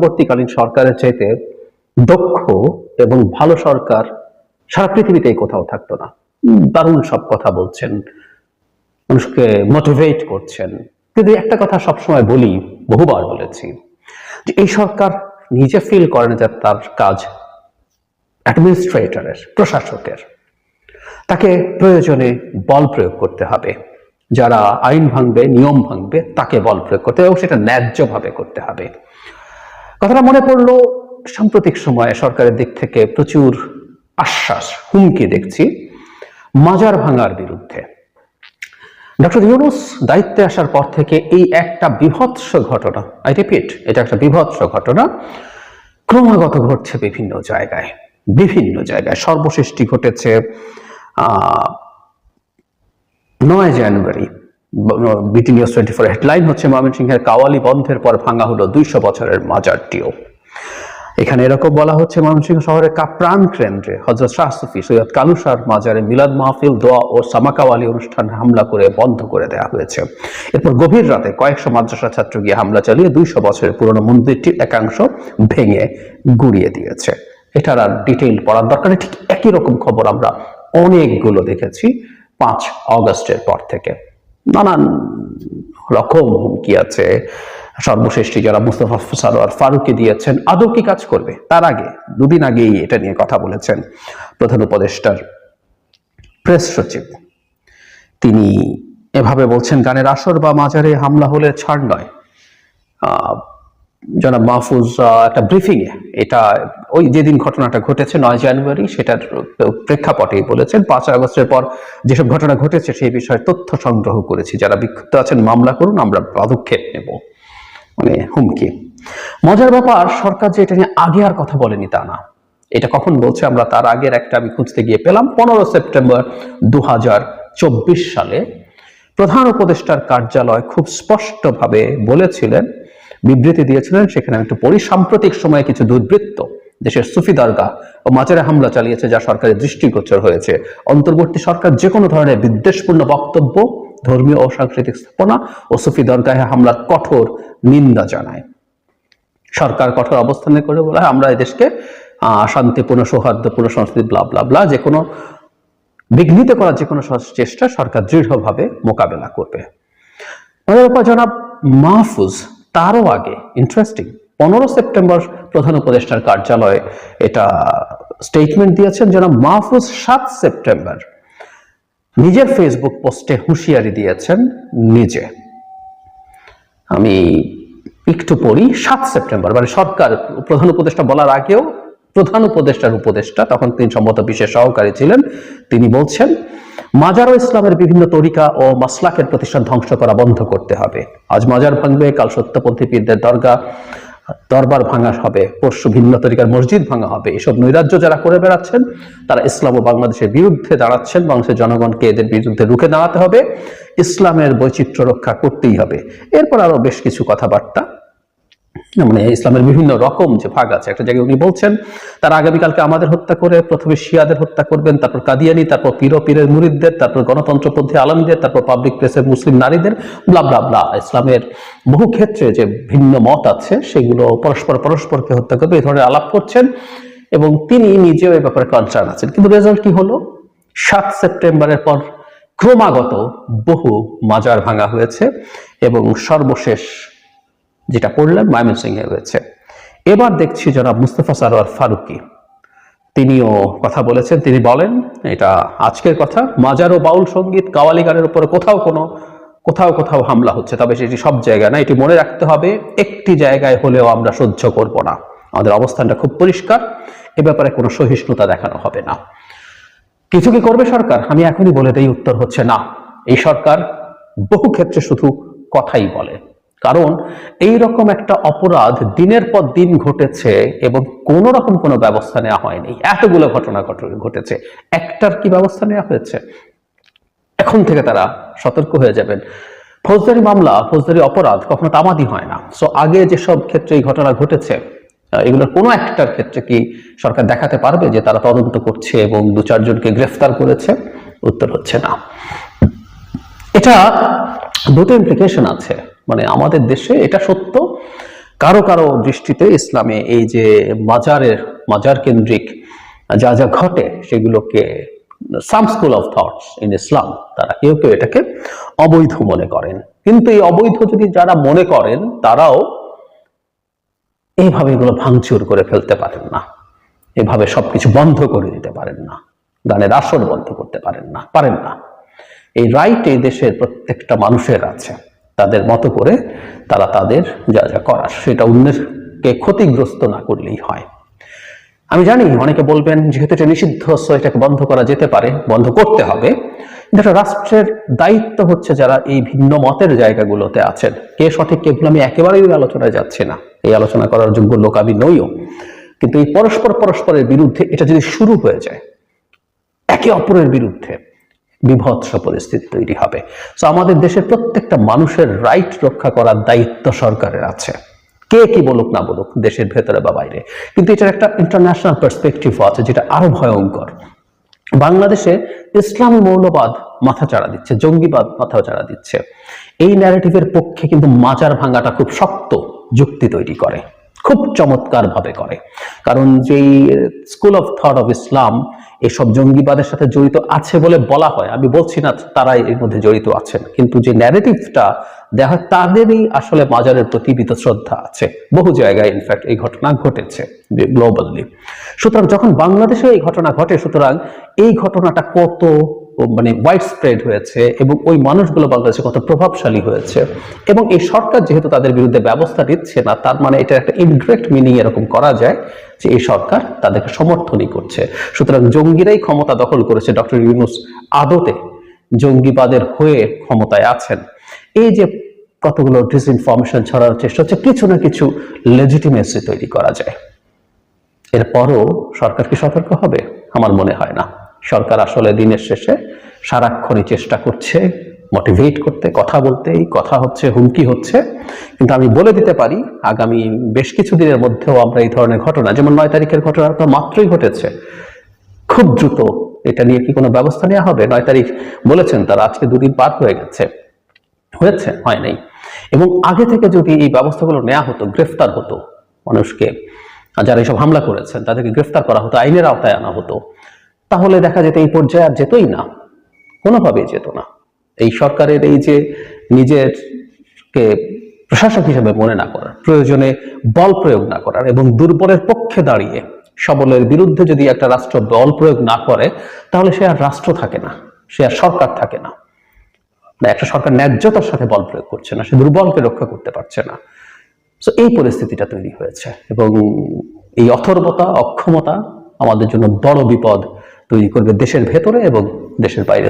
অন্তর্বর্তীকালীন সরকারের চাইতে দক্ষ এবং ভালো সরকার সারা পৃথিবীতেই কোথাও থাকতো না। দারুণ সব কথা বলছেন, মানুষকে মোটিভেট করছেন। কিন্তু একটা কথা সবসময় বলি, বহুবার বলেছি যে এই সরকার নিজে ফিল করেন যে তার কাজ অ্যাডমিনিস্ট্রেটরের প্রশাসকের। তাকে প্রয়োজনে বল প্রয়োগ করতে হবে। যারা আইন ভাঙবে, নিয়ম ভাঙবে, তাকে বল প্রয়োগ করতে হবে এবং সেটা ন্যায্যভাবে করতে হবে। কথাটা মনে পড়ল, সাম্প্রতিক সময়ে সরকারের দিক থেকে প্রচুর আশ্বাস, হুমকি দেখছি মাজার ভাঙার বিরুদ্ধে। ডক্টর ইউনুস দায়িত্বে আসার পর থেকে এই একটা বিভৎস ঘটনা আই রিপিট এটা একটা বিভৎস ঘটনা, ক্রমাগত ঘটছে বিভিন্ন জায়গায় বিভিন্ন জায়গায়। সর্বশেষটি ঘটেছে নয় জানুয়ারি বিটি নিউজ টোয়েন্টি ফোর হেডলাইন হচ্ছে ময়মনসিংহের কাওয়ালি বন্ধের পর ভাঙা হলো দুইশো বছরের মাজারটিও। এখানে এরকম বলা হচ্ছে ময়মনসিংহ শহরের কাপ্রাণ কেন্দ্রে হজরত শাহ সুফি সৈয়দ কালুসার মাজারে মিলাদ মাহফিল, দোয়া ও সামাকাওয়ালি অনুষ্ঠান হামলা করে বন্ধ করে দেওয়া হয়েছে। এরপর গভীর রাতে কয়েকশো মাদ্রাসা ছাত্র গিয়ে হামলা চালিয়ে দুইশো বছরের পুরনো মন্দিরটির একাংশ ভেঙে গুড়িয়ে দিয়েছে। এটার আর ডিটেইল পড়ার দরকার ঠিক একই রকম খবর আমরা অনেকগুলো দেখেছি পাঁচ অগস্টের পর থেকে। নানান রকম হুমকি আছে। সর্বশ্রেষ্ঠী যারা মুস্তফা সারোয়ার ফারুকে দিয়েছেন, আদৌ কি কাজ করবে? তার আগে, দুদিন আগেই এটা নিয়ে কথা বলেছেন প্রধান উপদেষ্টার প্রেস সচিব। তিনি এভাবে বলছেন, গানের আসর বা মাজারে হামলা হলে ছাড় নয়। জনাব মাহফুজ একটা ব্রিফিং এ এটা ওই যেদিন ঘটনাটা ঘটেছে, নয় জানুয়ারি, সেটার প্রেক্ষাপটেই বলেছেন। পাঁচ আগস্টের পর যেসব ঘটনা ঘটেছে, সেই বিষয়ে তথ্য সংগ্রহ করেছি। যারা বিক্ষুব্ধ আছেন, মামলা করুন, আমরা পদক্ষেপ নেব। মানে হুমকি। মজার ব্যাপার, সরকার যে এটা নিয়ে আগে আর কথা বলেনি তা না। এটা কখন বলছে আমরা তার আগের একটা আমি খুঁজতে গিয়ে পেলাম। পনেরো সেপ্টেম্বর দু হাজার চব্বিশ সালে প্রধান উপদেষ্টার কার্যালয় খুব স্পষ্টভাবে বলেছিলেন বিবৃতি দিয়েছিলেন, সেখানে একটু পড়ি সাম্প্রতিক সময়ে কিছু দুর্বৃত্ত দেশের সুফি দরগা ও মাজারে হামলা চালিয়েছে, যা সরকারের দৃষ্টিগোচর হয়েছে। অন্তর্বর্তী সরকার যে কোনো ধরনের বিদ্বেষপূর্ণ বক্তব্য, ধর্মীয় ও সাংস্কৃতিক স্থাপনা ও সুফি দরগাহে হামলার কঠোর নিন্দা জানায়। সরকার কঠোর অবস্থানে করে বলে আমরা এদেশকে শান্তিপূর্ণ, সৌহার্দ্যপূর্ণ সংস্কৃতি ব্লা ব্লা ব্লা যে কোনো বিঘ্নিত করার যে কোনো চেষ্টা সরকার দৃঢ়ভাবে মোকাবেলা করবে। জনাব মাহফুজ তারও আগে ইন্টারেস্টিং পনেরো সেপ্টেম্বর প্রধান উপদেষ্টার কার্যালয়ে এটা স্টেটমেন্ট দিয়েছেন জনাব মাহফুজ সাত সেপ্টেম্বর নিজের ফেসবুক পোস্টে হুঁশিয়ারি দিয়েছেন নিজে। আমি একটু পড়ি, সাত সেপ্টেম্বর মানে সরকার, প্রধান উপদেষ্টা বলার আগেও প্রধান উপদেষ্টার উপদেষ্টা, তখন তিনি সম্ভবত বিশেষ সহকারী ছিলেন, তিনি বলছেন মাজার ও ইসলামের বিভিন্ন তরিকা ও মাসলাকের প্রতিষ্ঠান ধ্বংস করা বন্ধ করতে হবে। আজ মাজার ভাঙবে, কাল সত্যপন্থী পীরদের দরগা, দরবার ভাঙা হবে, পরশু ভিন্ন তরিকার মসজিদ ভাঙা হবে। এসব নৈরাজ্য যারা করে বেড়াচ্ছেন, তারা ইসলাম ও বাংলাদেশের বিরুদ্ধে দাঁড়াচ্ছেন, বাংলাদেশের জনগণকে এদের বিরুদ্ধে রুখে দাঁড়াতে হবে, ইসলামের বৈচিত্র্য রক্ষা করতেই হবে। এরপর আরও বেশ কিছু কথাবার্তা মানে ইসলামের বিভিন্ন রকম যে ভাগ আছে, একটা জায়গায় উনি বলছেন, তারা আগামীকালকে আমাদের হত্যা করে, প্রথমে শিয়াদের হত্যা করবেন, তারপর কাদিয়ানি, তারপর পীর পীরের মুরিদদের, তারপর গণতন্ত্রপন্থী আলমদের, তারপর পাবলিক প্লেসের মুসলিম নারীদের ব্লা ব্লা ব্লা ইসলামের বহু ক্ষেত্রে যে ভিন্ন মত আছে, সেগুলো পরস্পর পরস্পরকে হত্যা করবে, এই ধরনের আলাপ করছেন এবং তিনি নিজেও এই ব্যাপারে কনসার্ন আছেন। কিন্তু রেজাল্ট কি হলো? সাত সেপ্টেম্বরের পর ক্রমাগত বহু মাজার ভাঙা হয়েছে এবং সর্বশেষ যেটা পড়লেন ময়মনসিংহে হয়েছে। এবার দেখছি যারা মুস্তফা সারোয়ার ফারুকি। তিনিও কথা বলেছেন, তিনি বলেন, এটা আজকের কথা, মাজার ও বাউল সংগীত কাওয়ালি গানের উপরে কোথাও কোনো, কোথাও কোথাও হামলা হচ্ছে, তবে সেটি সব জায়গায় না, এটি মনে রাখতে হবে, একটি জায়গায় হলেও আমরা সহ্য করব না। আমাদের অবস্থানটা খুব পরিষ্কার, এ ব্যাপারে কোনো সহিষ্ণুতা দেখানো হবে না। কিছু কি করবে সরকার? আমি এখনই বলে দেই, উত্তর হচ্ছে না। এই সরকার বহু ক্ষেত্রে শুধু কথাই বলে। কারণ এই রকম একটা অপরাধ দিনের পর দিন ঘটেছে এবং কোন রকম কোনো ব্যবস্থা নেওয়া হয়নি। এতগুলো ঘটনা ঘটেছে। একটার কি ব্যবস্থা নেওয়া হয়েছে? এখন থেকে তারা সতর্ক হয়ে যাবেন। ফৌজদারি মামলা, ফৌজদারি অপরাধ কখনো তামাদি হয় না। সো আগে যেসব ক্ষেত্রে এই ঘটনা ঘটেছে এগুলোর কোনো একটার ক্ষেত্রে কি সরকার দেখাতে পারবে যে তারা তদন্ত করছে এবং দু চারজনকে গ্রেফতার করেছে? উত্তর হচ্ছে না। এটা দুটো ইমপ্লিকেশন আছে। মানে আমাদের দেশে এটা সত্য, কারও কারও দৃষ্টিতে ইসলামে এই যে মাজারের, মাজার কেন্দ্রিক যা যা ঘটে সেগুলোকে some school of thoughts in Islam তারা কেউ কেউ এটাকে অবৈধ মনে করেন। কিন্তু এই অবৈধ যদি যারা মনে করেন, তারাও এইভাবে এগুলো ভাঙচুর করে ফেলতে পারেন না। এভাবে সবকিছু বন্ধ করে দিতে পারেন না। গানের আসর বন্ধ করতে পারেন না পারেন না। এই রাইট এই দেশের প্রত্যেকটা মানুষের আছে। তাদের মতো করে তারা তাদের যা যা করার, সেটা অন্যকে ক্ষতিগ্রস্ত না করলেই হয়। আমি জানি অনেকে বলবেন, যেহেতু এটা নিষিদ্ধ এটাকে বন্ধ করা যেতে পারে, বন্ধ করতে হবে। একটা রাষ্ট্রের দায়িত্ব হচ্ছে যারা এই ভিন্ন মতের জায়গাগুলোতে আছেন। কে সঠিক, কে ভুল, আমি একেবারেই আলোচনায় যাচ্ছি না। এই আলোচনা করার যোগ্য লোক আমি নইও। কিন্তু এই পরস্পর পরস্পরের বিরুদ্ধে এটা যদি শুরু হয়ে যায়, একে অপরের বিরুদ্ধে বিভৎস পরিস্থিতি তৈরি হবে। তো আমাদের দেশের প্রত্যেকটা মানুষের রাইট রক্ষা করার দায়িত্ব সরকারের আছে। কে কি বলুক না বলুক, দেশের ভেতরে বা বাইরে। কিন্তু এটার একটা ইন্টারন্যাশনাল পার্সপেক্টিভ আছে যেটা আরও ভয়ঙ্কর। বাংলাদেশে ইসলামী মৌলবাদ মাথা চাড়া দিচ্ছে, জঙ্গিবাদ মাথা চাড়া দিচ্ছে। এই ন্যারেটিভের পক্ষে কিন্তু মাজার ভাঙাটা খুব শক্ত যুক্তি তৈরি করে। খুব চমৎকার ভাবে করে। কারণ যেই school of thought of Islam এসব জঙ্গিবাদের সাথে জড়িত আছে বলে বলা হয়। আমি বলছি না তারাই এর মধ্যে জড়িত আছেন, কিন্তু যে ন্যারেটিভটা দেখা হয় তাদেরই আসলে মাজারের প্রতি বিত শ্রদ্ধা আছে। বহু জায়গায় ইনফ্যাক্ট এই ঘটনা ঘটেছে গ্লোবালি সুতরাং যখন বাংলাদেশে এই ঘটনা ঘটে, সুতরাং এই ঘটনাটা কত মানে ওয়াইড স্প্রেড হয়েছে এবং ওই মানুষগুলো বাংলাদেশে কত প্রভাবশালী হয়েছে। এবং এই সরকার যেহেতু তাদের বিরুদ্ধে ব্যবস্থা নিচ্ছে না, তার মানে এটা একটা ইনডিরেক্ট মিনিং এরকম করা যায় যে এই সরকার তাদেরকে সমর্থনই করছে। সুতরাং জঙ্গিরাই ক্ষমতা দখল করেছে ডক্টর ইউনুস আদতে, জঙ্গিবাদের হয়ে ক্ষমতায় আছেন। এই যে কতগুলো ডিসইনফরমেশন ছড়ানোর চেষ্টা হচ্ছে, কিছু না কিছু লেজিটিমেসি তৈরি করা যায়। এরপরও সরকার কি সতর্ক হবে? আমার মনে হয় না। সরকার আসলে দিনের শেষে সারাক্ষণই চেষ্টা করছে মোটিভেট করতে, কথা বলতে, এই কথা হচ্ছে, হুমকি হচ্ছে। কিন্তু আমি বলে দিতে পারি, আগামী বেশ কিছু দিনের মধ্যেও আমরা এই ধরনের ঘটনা, যেমন নয় তারিখের ঘটনা তো মাত্রই ঘটেছে, খুব দ্রুত এটা নিয়ে কি কোনো ব্যবস্থা নেওয়া হবে? নয় তারিখ বলেছেন তারা, আজকে দুদিন পার হয়ে গেছে। হয়েছে, হয় নাই। এবং আগে থেকে যদি এই ব্যবস্থাগুলো নেওয়া হতো, গ্রেফতার হতো মানুষকে, যারা এইসব হামলা করেছেন, তাদেরকে গ্রেফতার করা হতো, আইনের আওতায় আনা হতো তাহলে দেখা যেত এই পর্যায়ে আর যেতই না। কোনোভাবেই যেত না। এই সরকারের এই যে নিজের কে প্রশাসক হিসেবে মনে না করার, প্রয়োজনে বল প্রয়োগ না করার এবং দুর্বলের পক্ষে দাঁড়িয়ে সবলের বিরুদ্ধে যদি একটা রাষ্ট্র বল প্রয়োগ না করে, তাহলে সে আর রাষ্ট্র থাকে না, সে আর সরকার থাকে না। একটা সরকার ন্যায্যতার সাথে বল প্রয়োগ করছে না, সে দুর্বলকে রক্ষা করতে পারছে না। তো এই পরিস্থিতিটা তৈরি হয়েছে এবং এই অথর্বতা, অক্ষমতা আমাদের জন্য বড় বিপদ তৈরি করবে দেশের ভেতরে এবং দেশের বাইরে।